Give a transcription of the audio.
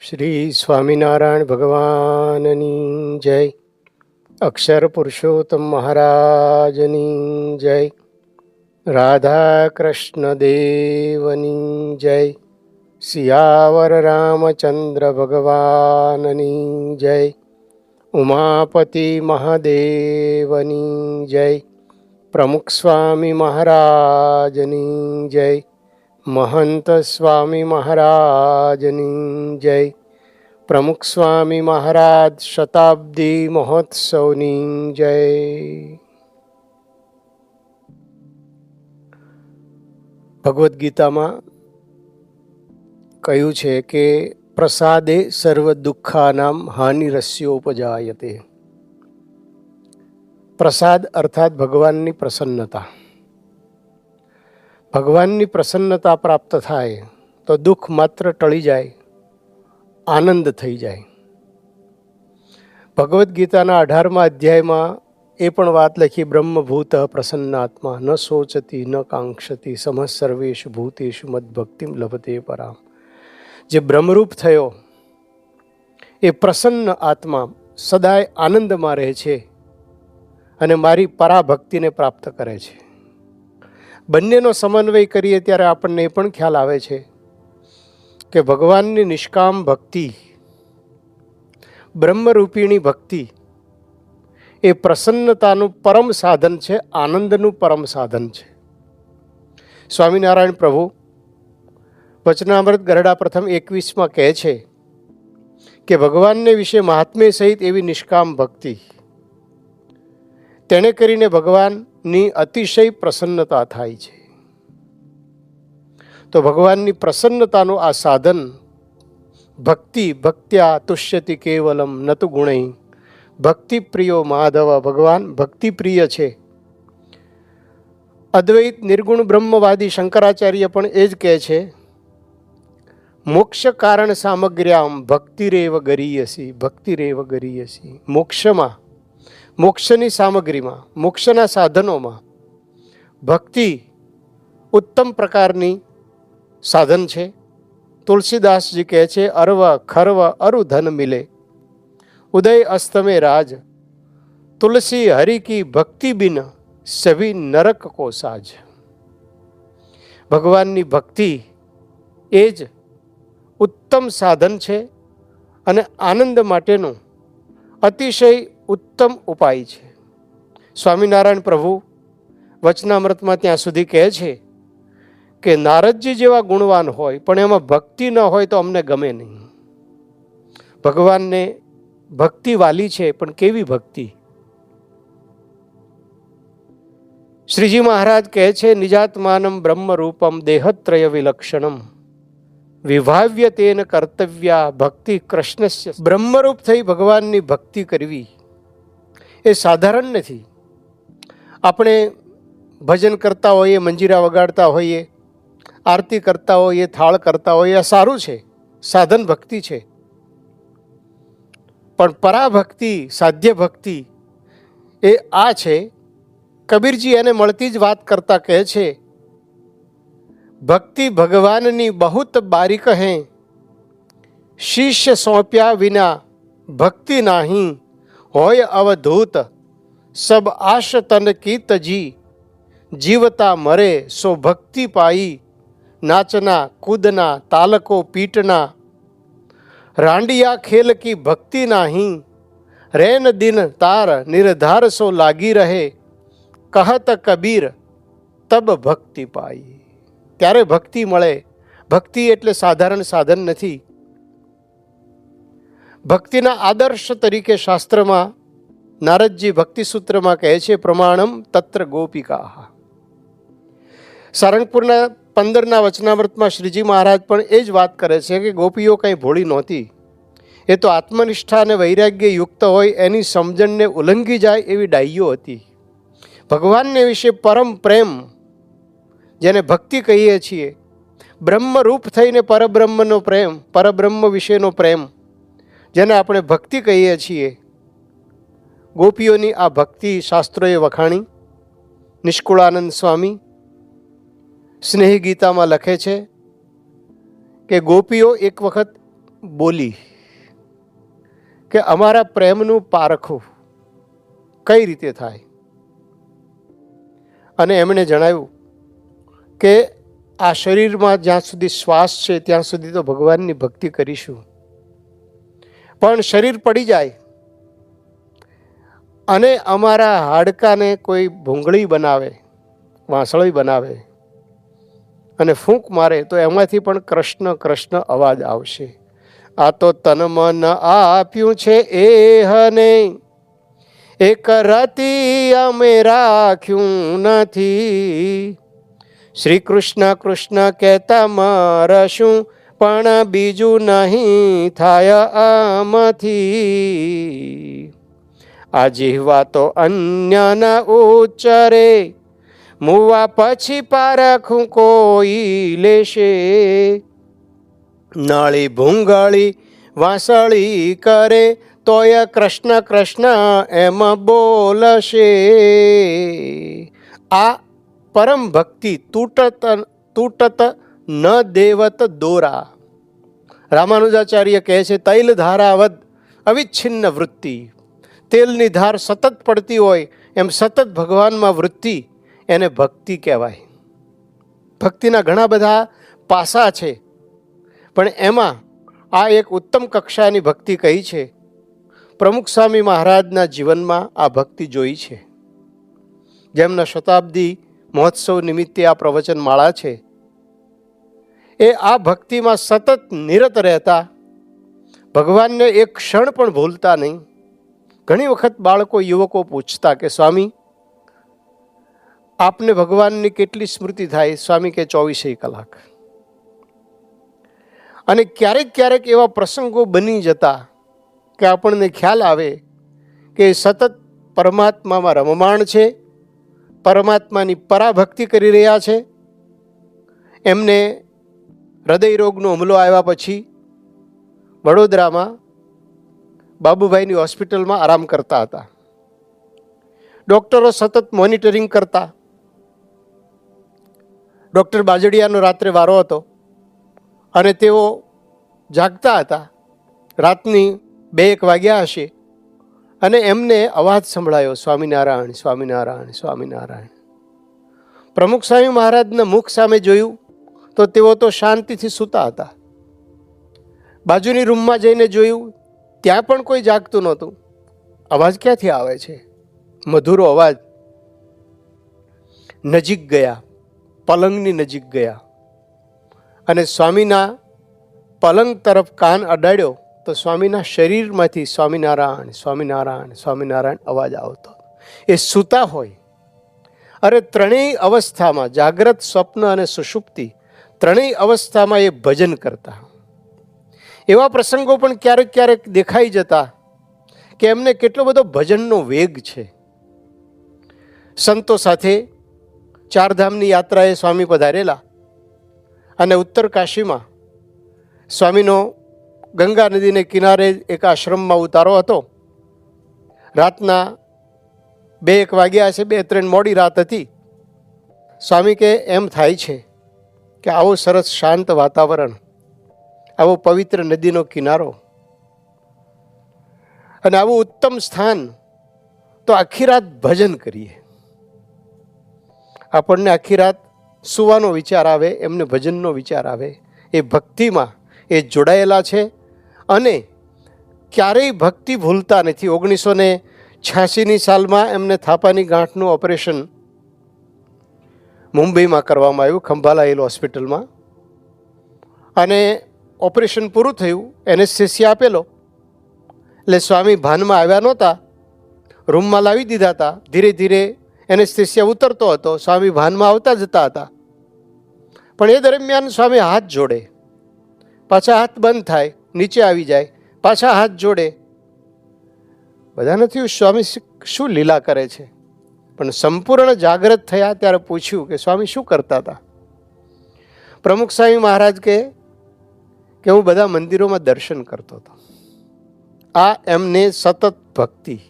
શ્રી સ્વામિનારાયણ ભગવાનની જય. અક્ષર પુરુષોત્તમ મહારાજની જય. રાધા કૃષ્ણ દેવની જય. સિયાવર રામચંદ્ર ભગવાનની જય. ઉમાપતિ મહાદેવની જય. પ્રમુખ સ્વામી મહારાજની જય. મહંત સ્વામી મહારાજની જય. પ્રમુખ સ્વામી મહારાજ શતાબ્દી મહોત્સવની જય. ભગવદ્ ગીતામાં કહ્યું છે કે પ્રસાદે સર્વ દુઃખાનામ હાનિરસ્યોપજાયતે પ્રસાદ અર્થાત ભગવાનની પ્રસન્નતા. ભગવાનની પ્રસન્નતા પ્રાપ્ત થાય તો દુઃખ માત્ર ટળી જાય, આનંદ થઈ જાય. ભગવદ્ ગીતાના અઢારમા અધ્યાયમાં એ પણ વાત લખી, બ્રહ્મભૂત પ્રસન્નાત્મા ન સોચતી ન કાંક્ષતી સમઃ સર્વેશુ ભૂતેષુ મદભક્તિમ લભતે પરામ. જે બ્રહ્મરૂપ થયો, એ પ્રસન્ન આત્મા સદાય આનંદમાં રહે છે અને મારી પરાભક્તિને પ્રાપ્ત કરે છે. બંનેનો સમન્વય કરીએ ત્યારે આપણને એ પણ ખ્યાલ આવે છે કે ભગવાનની નિષ્કામ ભક્તિ, બ્રહ્મરૂપિણી ભક્તિ એ પ્રસન્નતાનું પરમ સાધન છે, આનંદનું પરમ સાધન છે. સ્વામિનારાયણ પ્રભુ વચનામૃત ગરડા પ્રથમ એકવીસમાં કહે છે કે ભગવાનને વિશે મહાત્મ્ય સહિત એવી નિષ્કામ ભક્તિ. તેણે કરીને ભગવાનની અતિશય પ્રસન્નતા થાય છે. તો ભગવાનની પ્રસન્નતાનું આ સાધન, ભક્તિ, ભક્ત્યા તુષ્યતિ કેવલમ નતુ ગુણૈ ભક્તિ પ્રિયો માધવ ભગવાન ભક્તિ પ્રિય છે. અદ્વૈત નિર્ગુણ બ્રહ્મવાદી શંકરાચાર્ય પણ એ જ કહે છે, મોક્ષ કારણ સામગ્ર્યામ ભક્તિરેવ ગરીયસી ભક્તિરેવ ગરીયસી. મોક્ષમાં મોક્ષની સામગ્રીમાં, મોક્ષના સાધનોમાં ભક્તિ ઉત્તમ પ્રકારની સાધન છે. તુલસીદાસજી કહે છે, અર્વ ખર્વ અરુ ધન મિલે. ઉદય અસ્તમે રાજ. તુલસી હરિ કી ભક્તિ બિન સભી નરક કો સાજ. ભગવાનની ભક્તિ એ જ ઉત્તમ સાધન છે અને આનંદ માટેનું અતિશય ઉત્તમ ઉપાય છે. સ્વામિનારાયણ પ્રભુ વચનામૃતમાં ત્યાં સુધી કહે છે કે નારદજી જેવા ગુણવાન હોય, પણ એમાં ભક્તિ ન હોય તો અમને ગમે નહીં. ભગવાનને ભક્તિ વાલી છે, પણ કેવી ભક્તિ? શ્રીજી મહારાજ કહે છે, નિજાત્માનમ બ્રહ્મ રૂપમ દેહત્રય વિલક્ષણમ. વિભાવ્ય તેન કર્તવ્યા ભક્તિ કૃષ્ણસ્ય. બ્રહ્મરૂપ થઈ ભગવાનની ભક્તિ કરવી. એ સાધારણ નથી. આપણે ભજન કરતા હોઈએ, મંજીરા વગાડતા હોઈએ, આરતી કરતા હોઈએ, થાળ કરતા હોઈએ, આ સારું છે. સાધન ભક્તિ છે. પણ પરાભક્તિ, સાધ્ય ભક્તિ એ આ છે, કબીરજી એને મળતી જ વાત કરતા કહે છે, ભક્તિ ભગવાનની બહુત બારીક હે. શિષ્ય સોંપ્યા વિના ભક્તિ નાહી. હોય અવધૂત સબ આશ તન કી તજી જીવતા મરે સો ભક્તિ પાઈ નાચના કૂદના તાલકો પીટના રાંડિયા ખેલ કી ભક્તિ નાહી રેન દિન તાર નિર્ધાર સો લાગી રહે કહત કબીર તબ ભક્તિ પાઈ ત્યારે ભક્તિ મળે ભક્તિ એટલે સાધારણ સાધન નથી ભક્તિના આદર્શ તરીકે શાસ્ત્રમાં નારદજી ભક્તિસૂત્રમાં કહે છે, પ્રમાણમ તત્ર ગોપિકા. સારંગપુરના પંદરના વચનામૃતમાં શ્રીજી મહારાજ પણ એ જ વાત કરે છે કે ગોપીઓ કંઈ ભોળી નહોતી. એ તો આત્મનિષ્ઠા અને વૈરાગ્ય યુક્ત હોય, એની સમજણને ઉલ્લંઘી જાય એવી ડાઈઓ હતી. ભગવાનને વિશે પરમ પ્રેમ, જેને ભક્તિ કહીએ છીએ, બ્રહ્મરૂપ થઈને પરબ્રહ્મનો પ્રેમ, પરબ્રહ્મ વિશેનો પ્રેમ જેને આપણે ભક્તિ કહીએ છીએ. ગોપીઓની આ ભક્તિ શાસ્ત્રોએ વખાણી. નિષ્કુળાનંદ સ્વામી સ્નેહ ગીતામાં લખે છે કે ગોપીઓ એક વખત બોલી કે અમારા પ્રેમનું પારખું કઈ રીતે થાય? અને એમણે જણાવ્યું કે આ શરીરમાં જ્યાં સુધી શ્વાસ છે ત્યાં સુધી તો ભગવાનની ભક્તિ કરીશું. પણ શરીર પડી જાય. અને અમારા હાડકાને કોઈ ભૂંગળી બનાવે, વાંસળી બનાવે અને ફૂંક મારે, તો એમાંથી પણ કૃષ્ણ કૃષ્ણ અવાજ આવશે. આ તો તન મન આપ્યું છે, એ હને. એક રાતી અમે રાખ્યું નથી. શ્રી કૃષ્ણ કૃષ્ણ કહેતા મરશું પણ બીજું નહીં થાય આમાંથી. આ જીહવા તો અન્યના ઉચ્ચરે, મુવા પછી પારખું કોઈ લેશે. નળી ભૂંગળી વાંસળી કરે, તોય કૃષ્ણ કૃષ્ણ એમ બોલશે. આ પરમ ભક્તિ તૂટત તૂટત ન દેવત દોરા. રામાનુજાચાર્ય કહે છે, તૈલ ધારાવદ અવિચ્છિન્ન વૃત્તિ. તેલની ધાર સતત પડતી હોય, એમ સતત ભગવાનમાં વૃત્તિ એને ભક્તિ કહેવાય. ભક્તિના ઘણા બધા પાસા છે, પણ એમાં આ એક ઉત્તમ કક્ષાની ભક્તિ કહી છે. પ્રમુખ સ્વામી મહારાજના જીવનમાં આ ભક્તિ જોઈ છે. જેમના શતાબ્દી મહોત્સવ નિમિત્તે આ પ્રવચન માળા છે એ આ ભક્તિમાં સતત નિરત રહેતા. ભગવાનને એક ક્ષણ પણ ભૂલતા નહીં. ઘણી વખત બાળકો, યુવકો પૂછતા કે, સ્વામી, આપને ભગવાનની કેટલી સ્મૃતિ થાય? સ્વામી કે ચોવીસે કલાક. અને ક્યારેક ક્યારેક એવા પ્રસંગો બની જતા કે આપણને ખ્યાલ આવે કે સતત પરમાત્મામાં રમમાણ છે, પરમાત્માની પરાભક્તિ કરી રહ્યા છે. એમને હૃદય રોગનો હુમલો આવ્યા પછી વડોદરામાં બાબુભાઈની હોસ્પિટલમાં આરામ કરતા હતા. ડૉક્ટરો સતત મોનિટરિંગ કરતા. ડૉક્ટર બાજડિયાનો રાત્રે વારો હતો અને તેઓ જાગતા હતા. રાતની બે એક વાગ્યા હશે અને એમને અવાજ સંભળાયો, સ્વામિનારાયણ સ્વામિનારાયણ સ્વામિનારાયણ. પ્રમુખ સ્વામી મહારાજના મુખ સામે જોયું તો તેઓ તો શાંતિથી સૂતા હતા. બાજુની રૂમમાં જઈને જોયું, ત્યાં પણ કોઈ જાગતું નહોતું. અવાજ ક્યાંથી આવે છે? મધુરો અવાજ. નજીક ગયા, પલંગની નજીક ગયા. અને સ્વામીના પલંગ તરફ કાન અડાડ્યો, તો સ્વામીના શરીરમાંથી સ્વામિનારાયણ સ્વામિનારાયણ સ્વામિનારાયણ અવાજ આવતો. એ સૂતા હોય. અરે ત્રણેય અવસ્થામાં જાગ્રત સ્વપ્ન અને સુષુપ્તિ ત્રણેય અવસ્થામાં એ ભજન કરતા. એવા પ્રસંગો પણ ક્યારેક ક્યારેક દેખાઈ જતા કે એમને કેટલો બધો ભજનનો વેગ છે. સંતો સાથે ચારધામની યાત્રાએ સ્વામી પધારેલા અને ઉત્તર કાશીમાં સ્વામીનો ગંગા નદીને કિનારે એક આશ્રમમાં ઉતારો હતો. રાતના બે એક વાગ્યા છે બે ત્રણ મોડી રાત હતી. સ્વામી કે, એમ થાય છે કે આવો સરસ શાંત વાતાવરણ, આવો પવિત્ર નદીનો કિનારો અને આવું ઉત્તમ સ્થાન, તો આખી રાત ભજન કરીએ. આપણને આખી રાત સુવાનો વિચાર આવે, એમને ભજનનો વિચાર આવે. એ ભક્તિમાં એ જોડાયેલા છે અને ક્યારેય ભક્તિ ભૂલતા નથી. ઓગણીસો ને છ્યાસીની સાલમાં એમને થાપાની ગાંઠનું ઓપરેશન મુંબઈમાં કરવામાં આવ્યું, ખંભાલા હોસ્પિટલમાં. અને ઓપરેશન પૂરું થયું, એનેસ્થેસિયા આપેલો. એટલે સ્વામી ભાનમાં આવ્યા નહોતા, રૂમમાં લાવી દીધા હતા, ધીરે ધીરે એનેસ્થેસિયા ઉતરતો હતો, સ્વામી ભાનમાં આવતા જતા હતા. પણ એ દરમિયાન સ્વામી હાથ જોડે, પાછા હાથ બંધ થાય, નીચે આવી જાય, પાછા હાથ જોડે. બધા નથી સ્વામી શું લીલા કરે છે? પણ સંપૂર્ણ જાગૃત થયા ત્યારે પૂછ્યું કે સ્વામી શું કરતા હતા? પ્રમુખ સ્વામી મહારાજ કે કે હું બધા મંદિરોમાં દર્શન કરતો હતો. આ એમને સતત ભક્તિ